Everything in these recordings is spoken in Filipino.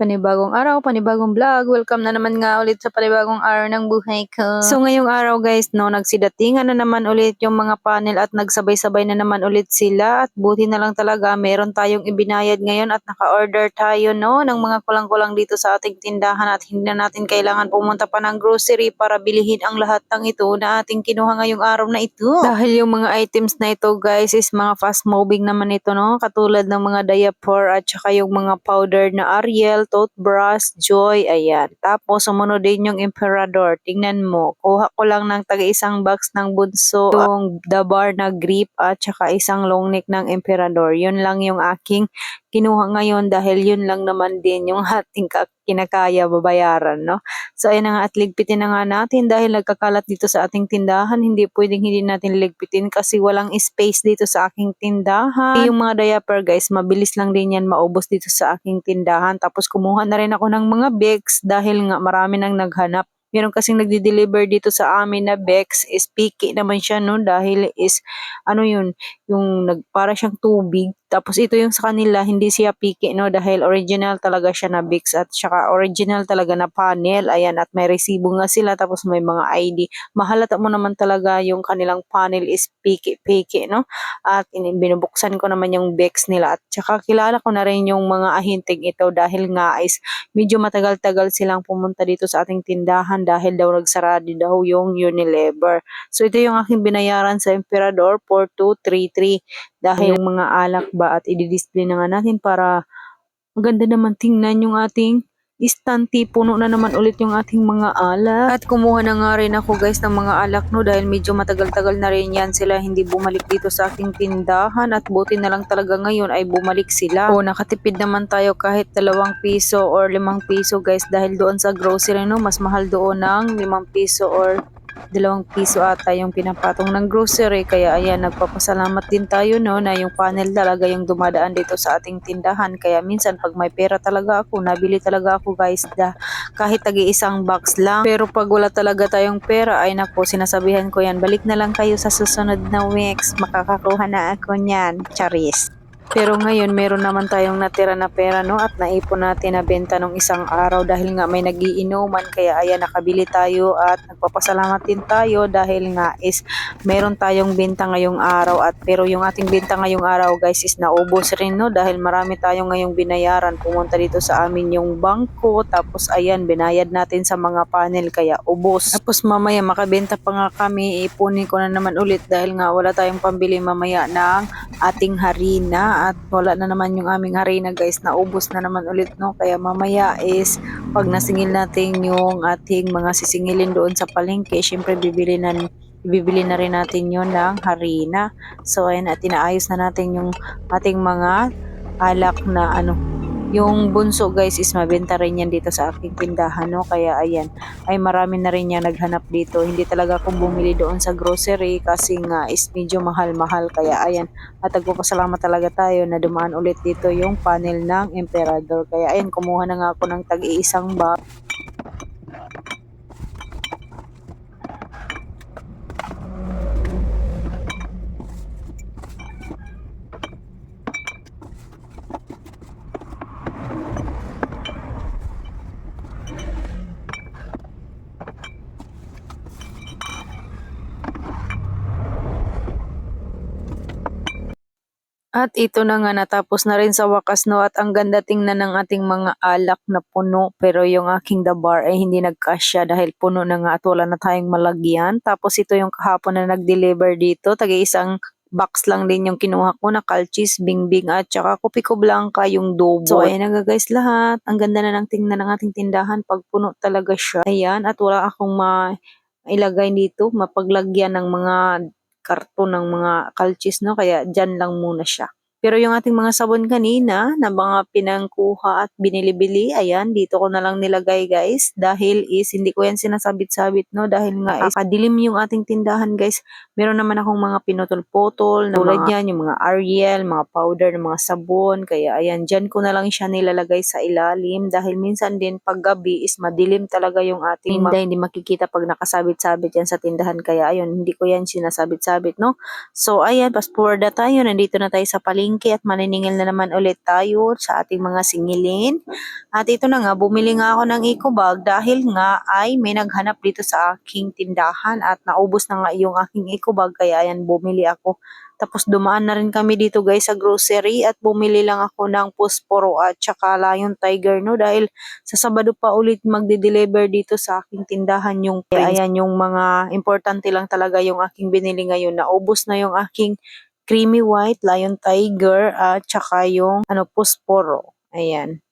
Panibagong araw, panibagong vlog. Welcome na naman nga ulit sa panibagong araw ng buhay ko. So ngayong araw guys, no, nagsidatingan na naman ulit yung mga panel at nagsabay-sabay na naman ulit sila. At buti na lang talaga, meron tayong ibinayad ngayon at naka-order tayo no, ng mga kulang-kulang dito sa ating tindahan at hindi na natin kailangan pumunta pa ng grocery para bilihin ang lahat ng ito na ating kinuha ngayong araw na ito. Dahil yung mga items na ito guys is mga fast moving naman ito no, katulad ng mga diaper at saka yung mga powder na Ariel, toothbrush, Joy, ayan. Tapos sumunod din yung Emperador. Tingnan mo, kuha ko lang ng taga isang box ng bunso, yung The Bar na grip at saka isang long neck ng Emperador. Yun lang yung aking kinuha ngayon dahil yun lang naman din yung ating ka- kinakaya babayaran, no? So ayun na nga at ligpitin na nga natin dahil nagkakalat dito sa ating tindahan. Hindi pwedeng hindi natin ligpitin kasi walang space dito sa aking tindahan. Yung mga diaper guys, mabilis lang din yan maubos dito sa aking tindahan. Tapos kumuha na rin ako ng mga bags dahil nga marami nang naghanap. Meron kasing nagdi-deliver dito sa amin na Bex is picky naman siya no dahil is ano yun yung nag para siyang tubig tapos ito yung sa kanila hindi siya picky no? Dahil original talaga siya na Bex at saka original talaga na panel. Ayan at may resibo nga sila tapos may mga ID mahalata mo naman talaga yung kanilang panel is picky picky no? At binubuksan ko naman yung Bex nila. At saka kilala ko na rin yung mga ahinting ito dahil nga is medyo matagal-tagal silang pumunta dito sa ating tindahan dahil daw nagsarado daw yung Unilever. So ito yung aking binayaran sa Emperador 4233 dahil yung mga alak ba at i-display na nga natin para maganda naman tingnan yung ating istanti. Puno na naman ulit yung ating mga alak. At kumuha na nga rin ako guys ng mga alak no dahil medyo matagal-tagal na rin yan sila hindi bumalik dito sa aking tindahan at buti na lang talaga ngayon ay bumalik sila. O nakatipid naman tayo kahit dalawang piso or limang piso guys dahil doon sa grocery no mas mahal doon ng limang piso or dalawang piso ata yung pinapatong ng grocery. Kaya ayan nagpapasalamat din tayo no na yung panel talaga yung dumadaan dito sa ating tindahan. Kaya minsan pag may pera talaga ako nabili talaga ako guys da kahit tagi isang box lang. Pero pag wala talaga tayong pera ay nako sinasabihan ko yan balik na lang kayo sa susunod na weeks. Makakakuha na ako niyan. Charis pero ngayon, meron naman tayong natira na pera, no? At naipon natin na benta nung isang araw dahil nga may nagiinuman. Kaya ayan, nakabili tayo at nagpapasalamat din tayo dahil nga is meron tayong benta ngayong araw. At pero yung ating benta ngayong araw, guys, is naubos rin, no? Dahil marami tayong ngayong binayaran. Pumunta dito sa amin yung bangko. Tapos ayan, binayad natin sa mga panel kaya ubos. Tapos mamaya makabenta pa nga kami. Ipunin ko na naman ulit dahil nga wala tayong pambili mamaya ng ating harina at wala na naman yung aming harina guys. Naubos na naman ulit no? Kaya mamaya is pag nasingil natin yung ating mga sisingilin doon sa palengke syempre bibili na bibili na rin natin yun ng harina. So ayun at inaayos na natin yung ating mga alak na ano yung bunso guys is mabenta rin yan dito sa aking tindahan no? Kaya ayan ay marami na rin yan naghanap dito. Hindi talaga akong bumili doon sa grocery kasi nga is medyo mahal-mahal. Kaya ayan at nagpapasalamat talaga tayo na dumaan ulit dito yung panel ng Emperador. Kaya ayan kumuha na nga ako ng tag-iisang box At ito na nga natapos na rin sa wakas no at ang ganda tingnan ng ating mga alak na puno pero yung aking the bar ay hindi nagkasya dahil puno na nga at wala na tayong malagyan. Tapos ito yung kahapon na nag-deliver dito, taga isang box lang din yung kinuha ko na kalchis, bingbing at saka kopi ko blanca yung double. So ayan na guys lahat. Ang ganda na ng tingnan ng ating tindahan pag puno talaga siya. Ayan at wala akong ma ilagay dito, mapaglagyan ng mga karton ng mga kalchis, no? Kaya dyan lang muna siya. Pero yung ating mga sabon kanina na mga pinangkuha at binili-bili, ayan, dito ko na lang nilagay guys. Dahil is, hindi ko yan sinasabit-sabit, no? Dahil nga is, kadilim yung ating tindahan guys. Meron naman akong mga pinutol-potol, na tulad yan, yung mga Ariel, mga powder, mga sabon. Kaya ayan, dyan ko na lang siya nilalagay sa ilalim. Dahil minsan din pag gabi is madilim talaga yung ating tinda. Hindi makikita pag nakasabit-sabit yan sa tindahan. Kaya ayun, hindi ko yan sinasabit-sabit, no? So, ayan, fast forward na tayo. Nandito na tayo sa palengke palengke at maniningil na naman ulit tayo sa ating mga singilin. At ito na nga, bumili nga ako ng eco bag dahil nga ay may naghanap dito sa aking tindahan at naubos na nga yung aking eco bag kaya ayan bumili ako. Tapos dumaan na rin kami dito guys sa grocery at bumili lang ako ng posporo at saka Lion Tiger no dahil sa Sabado pa ulit magde-deliver dito sa aking tindahan yung ayan yung mga importante lang talaga yung aking binili ngayon. Naubos na yung aking creamy white, Lion Tiger at saka yung ano posporo. Ayan.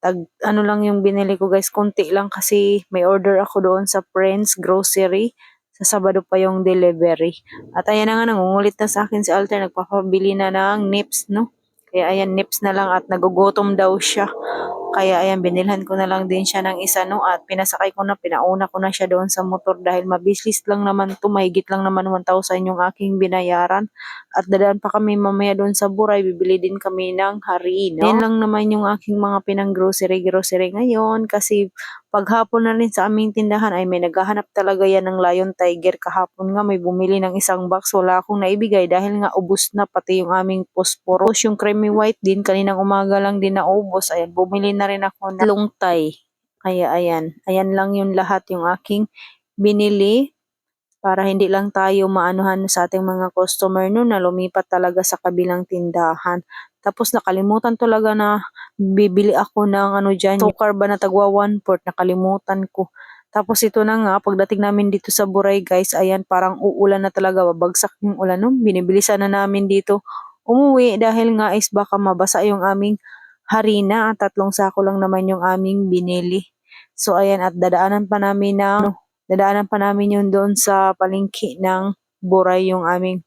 Tag, ano lang yung binili ko guys, konti lang kasi may order ako doon sa Friends Grocery. Sa Sabado pa yung delivery. At ayan na nga, nangungulit na sa akin si Alter, nagpapabili na ng nips, no? Kaya ayan, nips na lang at nagugutom daw siya. Kaya ayan, binilhan ko na lang din siya ng isa, no? At pinasakay ko na, pinauna ko na siya doon sa motor dahil mabislis lang naman to, mahigit lang naman 1,000 yung aking binayaran. At dadaan pa kami mamaya doon sa Buray, bibili din kami ng harina. Yan lang naman yung aking mga pinang grocery grocery ngayon kasi paghapon na rin sa aming tindahan ay may naghahanap talaga yan ng Lion Tiger. Kahapon nga may bumili ng isang box, wala akong naibigay dahil nga ubos na pati yung aming posporo. Tapos yung creamy white din, kaninang umaga lang din naubos. Ayan, bumili na rin ako ng lungtay. Kaya ayan, ayan lang yung lahat yung aking binili para hindi lang tayo maanuhan sa ating mga customer no na lumipat talaga sa kabilang tindahan. Tapos nakalimutan talaga na bibili ako ng ano dyan, sukar ba na tagwa 1 port, nakalimutan ko. Tapos ito na nga, pagdating namin dito sa Buray guys, ayan parang uulan na talaga, babagsak yung ulan. No? Binibilisan na namin dito umuwi dahil nga is baka mabasa yung aming harina. Tatlong sako lang naman yung aming binili. So ayan, at dadaanan pa namin ng, ano, dadaanan pa namin yun doon sa palengke ng Buray yung aming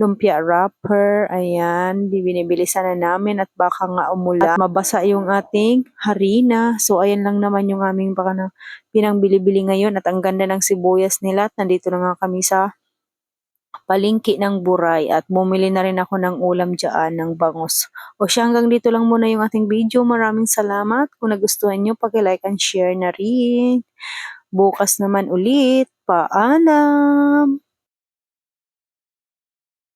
lumpia wrapper. Ayan, binibilisan na namin at baka nga umulan. At mabasa yung ating harina. So, ayan lang naman yung aming baka na pinangbili-bili ngayon. At ang ganda ng sibuyas nila. At nandito na nga kami sa palingki ng buray at bumili na rin ako ng ulam dyan ng bangos. O siya hanggang dito lang muna yung ating video. Maraming salamat. Kung nagustuhan nyo, like and share na rin. Bukas naman ulit. Paalam!